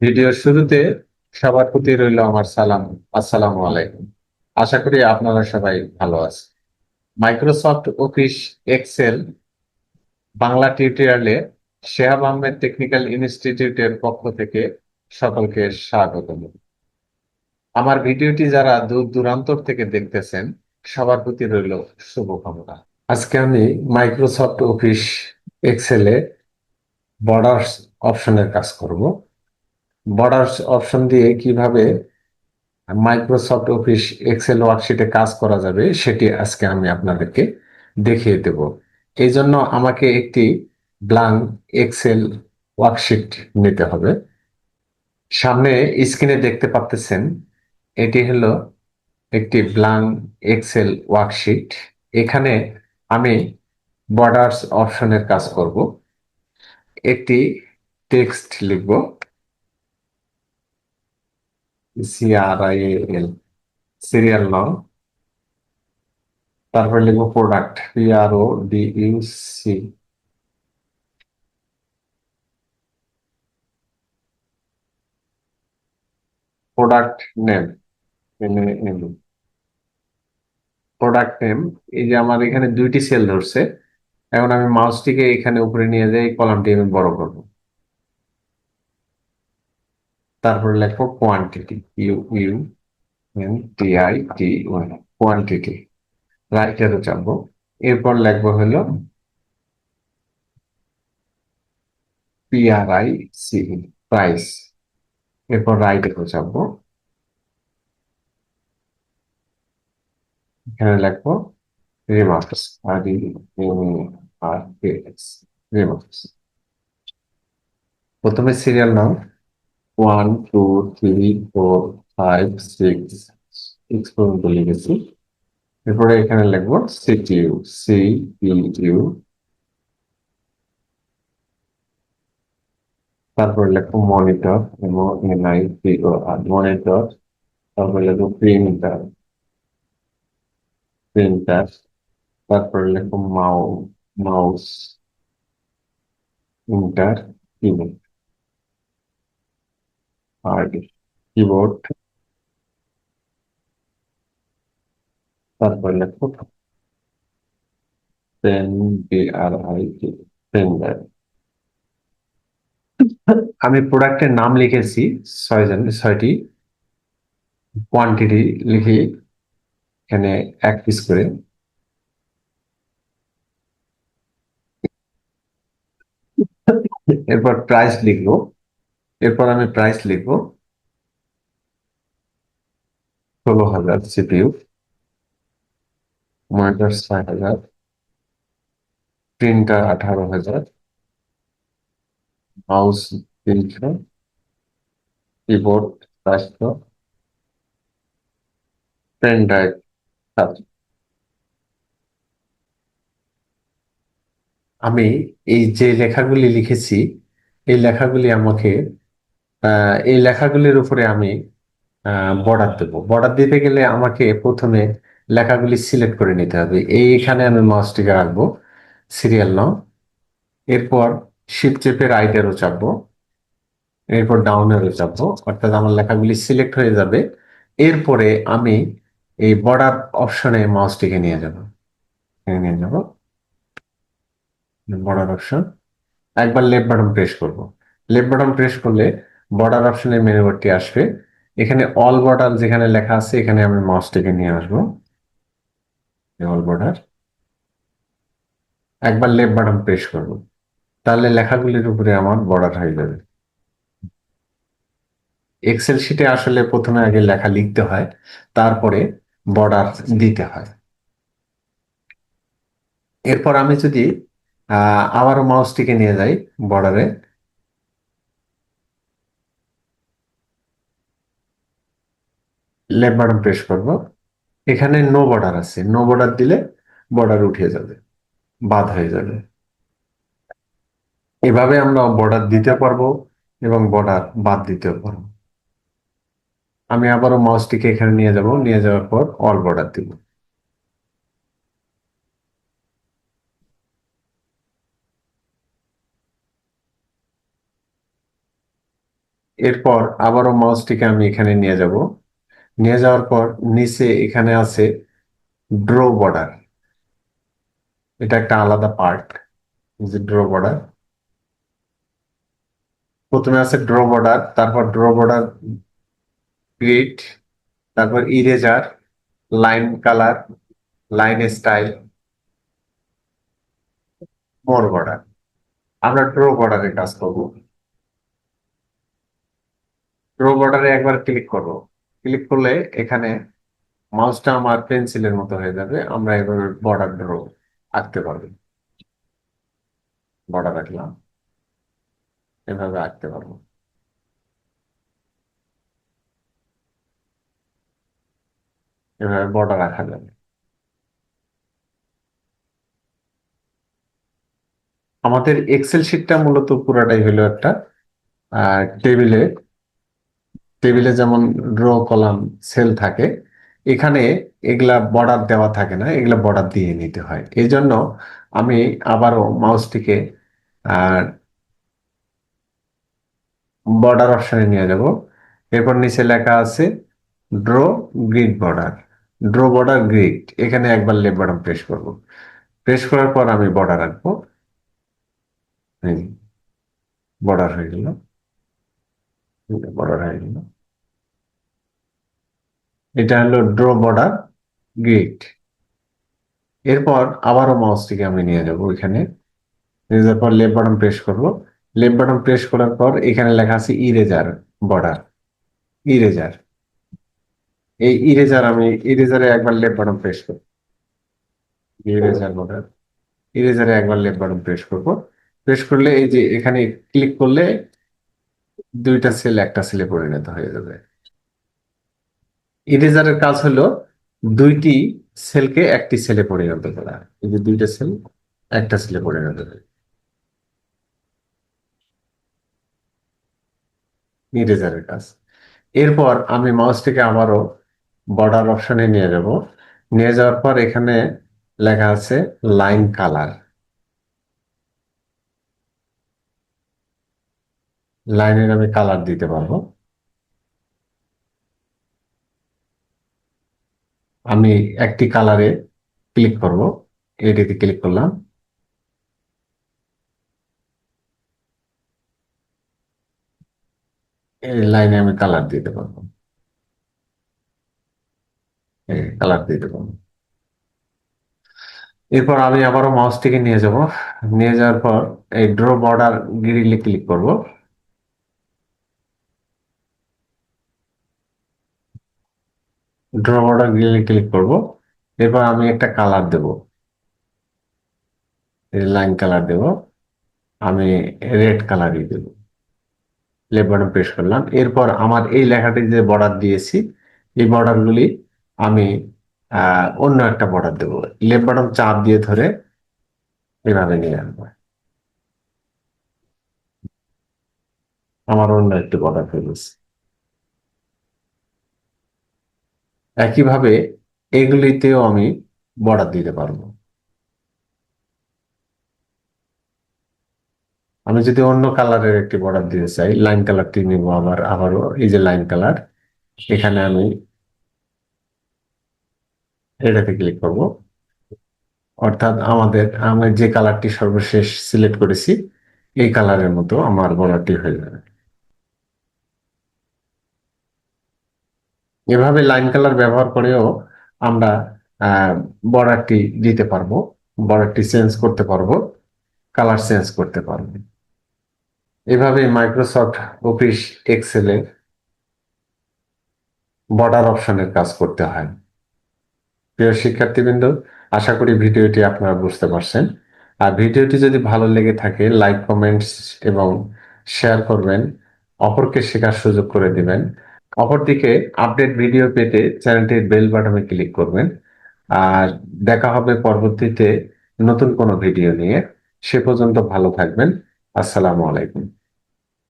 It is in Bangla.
ভিডিওর শুরুতে সবার প্রতি রইল আমার সালাম। আসসালামু আলাইকুম। আশা করি আপনারা সবাই ভালো আছেন। মাইক্রোসফট অফিস এক্সেল বাংলা টিউটোরিয়ালে শেহাব আহমেদ টেকনিক্যাল ইনস্টিটিউটের পক্ষ থেকে সকলকে স্বাগত আমার ভিডিওটি যারা দূর দূরান্তর থেকে দেখতেছেন, সবার প্রতি রইল শুভকামনা। আজকে আমি মাইক্রোসফট অফিস এক্সেলে বর্ডার্স অপশনের কাজ করব। বর্ডার্স অপশন দিয়ে কীভাবে মাইক্রোসফট অফিস এক্সেল ওয়ার্কশিটে কাজ করা যাবে, সেটি আজকে আমি আপনাদেরকে দেখিয়ে দেব। এই জন্য আমাকে একটি ব্লাঙ্ক এক্সেল ওয়ার্কশিট নিতে হবে। সামনে স্ক্রিনে দেখতে পাচ্ছেন, এটি হলো একটি ব্লাঙ্ক এক্সেল ওয়ার্কশিট এখানে আমি বর্ডার্স অপশনের কাজ করব। একটি টেক্সট লিখব। সিআরআইএল সিরিয়াল নাম। তারপর লিখব product P R O D U C product name product name এই যে আমার এখানে দুইটি সেল ধরছে, এখন আমি মাউসটিকে এখানে উপরে নিয়ে যাই কলামটি আমি বড় করব। তারপর লেখো quantity U U N T I T one quantity রাইটারও চাপবো এরপর লিখব হলো পিআরআই সি প্রাইস এরপর রাইটারও চাপবো এখানে লিখব রিমার্কস আর আর রিমার্কস প্রথমে সিরিয়াল নাম one two three four five six six পর্যন্ত লিখেছি এরপরে এখানে লিখব সিটিইউ সি ইউ তারপর লিখব মনিটর এবং N I P O R monitor তারপর লিখব প্রিন্টার প্রিন্টার তারপর লিখব মাউ মাউস ইন্টার কিবোর্ড আর কিবোর্ড তারপর লিখব pen B R I pen drive আমি প্রোডাক্টের নাম লিখেছি ছয়জন ছয়টি কোয়ান্টিটি লিখি এখানে এক পিস করে এরপর প্রাইস লিখব এরপর আমি প্রাইস লিখব। ষোলো হাজার সিপিইউ মনিটর ছয় হাজার প্রিন্টার আঠারো হাজার মাউস তিনশো কিবোর্ড চারশো পেন ড্রাইভ সাতশো। আমি এই যে লেখাগুলি লিখেছি, এই লেখাগুলি আমাকে এই লেখাগুলির উপরে আমি বর্ডার দেবো। বর্ডার দিতে গেলে আমাকে প্রথমে লেখাগুলি সিলেক্ট করে নিতে হবে। এইখানে আমি মাউসটিকে রাখব, সিরিয়াল নাম এরপর শিফট চেপে রাইট এরও চাপবো, এরপর ডাউন এরও চাপবো, অর্থাৎ আমার লেখাগুলি সিলেক্ট হয়ে যাবে। এরপরে আমি এই বর্ডার অপশনে মাউসটিকে নিয়ে যাব। নিয়ে যাব। Border option. একবার লেফট বাটন প্রেস করব। লেফট বাটন প্রেস করলে বর্ডার অপশনের মেনু বারটি আসবে। এখানে অল বর্ডার যেখানে লেখা আছে, এখানে আমি মাউসটিকে নিয়ে আসব। অল বর্ডার একবার লেফট বাটন প্রেস করব। তাহলে লেখাগুলির উপরে আমার বর্ডার হয়ে যাবে। এক্সেল শিটে আসলে প্রথমে আগে লেখা লিখতে হয়, তারপরে বর্ডার দিতে হয়। এরপর আমি যদি আবারও মাউসটিকে নিয়ে যাই বর্ডারে লেফট প্রেস করব। এখানে নো বর্ডার আছে। নো বর্ডার দিলে বর্ডার উঠে যাবে, বাদ হয়ে যাবে। এভাবে আমরা বর্ডার দিতে পারব এবং বর্ডার বাদ দিতেও পারব। আমি আবারও মাউসটিকে এখানে নিয়ে যাব। নিয়ে যাওয়ার পর অল বর্ডার দিব। এরপর আবারও মাউসটিকে আমি এখানে নিয়ে যাব। নিয়ে যাওয়ার পর নিচে এখানে আছে ড্র বর্ডার এটা একটা আলাদা পার্ট যে ড্র বর্ডার প্রথমে আছে ড্র বর্ডার তারপর ড্র বর্ডার গ্রিড তারপর eraser line colour line style more border আমরা ড্র বর্ডারে কাজ করব। ড্র বর্ডারে একবার ক্লিক করব। ক্লিক করলে এখানে মাউসটা আমার পেন্সিলের মতো হয়ে যাবে। আমরা এভাবে বর্ডার ড্র আঁকতে পারব। বর্ডার আঁকলাম। এভাবে আঁকতে পারব। এভাবে বর্ডার রাখা যাবে। আমাদের এক্সেল শিটটা মূলত পুরাটাই হলো একটা টেবিলে টেবিলে যেমন ড্র কলাম সেল থাকে, এখানে এগুলা বর্ডার দেওয়া থাকে না, এগুলা বর্ডার দিয়ে নিতে হয়। এই জন্য আমি আবারও মাউসটিকে আর বর্ডার অপশনে নিয়ে যাব। এরপর নিচে লেখা আছে draw grid border draw border grid এখানে একবার লেফট বাটন প্রেস করব। প্রেস করার পর আমি বর্ডার আঁকবো। বর্ডার হয়ে গেল। বর্ডার হয়ে গেল। এটা হলো ড্র বর্ডার গ্রিড এরপর আবারও মাউসটিকে আমি নিয়ে যাব এখানে নিয়ে পর লেফট বাটন প্রেস করব। লেফট বাটন প্রেস করার পর এখানে লেখা আছে ইরেজার বর্ডার ইরেজার এই ইরেজার আমি ইরেজারে একবার লেফট বাটন প্রেস করব। ইরেজার বর্ডার ইরেজারে একবার লেফট বাটন প্রেস করব। প্রেস করলে এই যে এখানে ক্লিক করলে দুইটা সেল একটা সেলে পরিণত হয়ে যাবে। ইরেজারের কাজ হলো দুইটি সেলকে একটি সেলে পরিণত করা। যে দুইটা সেল একটা সেলে পরিণত করে ইরেজারের কাজ। এরপর আমি মাউসটিকে আবারও বর্ডার অপশনে নিয়ে যাব। নিয়ে যাওয়ার পর এখানে লেখা আছে লাইন কালার লাইনের আমি কালার দিতে পারব। আমি একটি কালারে ক্লিক করব। এটিতে ক্লিক করলাম। এই লাইনে আমি কালার দিতে পারব। কালার দিতে পারব। এরপর আমি আবারও মাউস থেকে নিয়ে যাব। নিয়ে যাওয়ার পর এই ড্র বর্ডার গ্রিলে ক্লিক করব। ড্র বর্ডার গ্রিলে ক্লিক করব। এরপর আমি একটা কালার দেব। লাইন কালার দেব। আমি রেড কালারই দেব। লেফট বাটন প্রেস করলাম। এরপর আমার এই লেখাটি যে বর্ডার দিয়েছি, এই বর্ডারগুলি আমি অন্য একটা বর্ডার দেবো। লেফট বাটন চাপ দিয়ে ধরে এভাবে নিয়ে আনব আমার অন্য একটি বর্ডার হয়ে একইভাবে এগুলিতেও আমি বর্ডার দিতে পারব। আমি যদি অন্য কালারের একটি বর্ডার দিতে চাই, লাইন কালারটি নিব আবার, আবারও, এই যে লাইন কালার, এখানে আমি এটাতে ক্লিক করব। অর্থাৎ আমাদের, আমি যে কালারটি সর্বশেষ সিলেক্ট করেছি, এই কালারের মতো আমার বর্ডারটি হয়ে যাবে। এভাবে লাইন কালার ব্যবহার করেও আমরা বর্ডারটি দিতে পারব, বর্ডারটি চেঞ্জ করতে পারব, কালার চেঞ্জ করতে পারব। এভাবে মাইক্রোসফট অফিস এক্সেলে বর্ডার অপশনের কাজ করতে হয়। প্রিয় শিক্ষার্থীবৃন্দ, আশা করি ভিডিওটি আপনারা বুঝতে পারছেন। আর ভিডিওটি যদি ভালো লেগে থাকে, লাইক, কমেন্টস এবং শেয়ার করবেন, অপরকে শেখার সুযোগ করে দিবেন। অপরদিকে আপডেট ভিডিও পেতে চ্যানেলটির বেল বাটনে ক্লিক করবেন। আর দেখা হবে পরবর্তীতে নতুন কোনো ভিডিও নিয়ে। সে পর্যন্ত ভালো থাকবেন। আসসালামু আলাইকুম।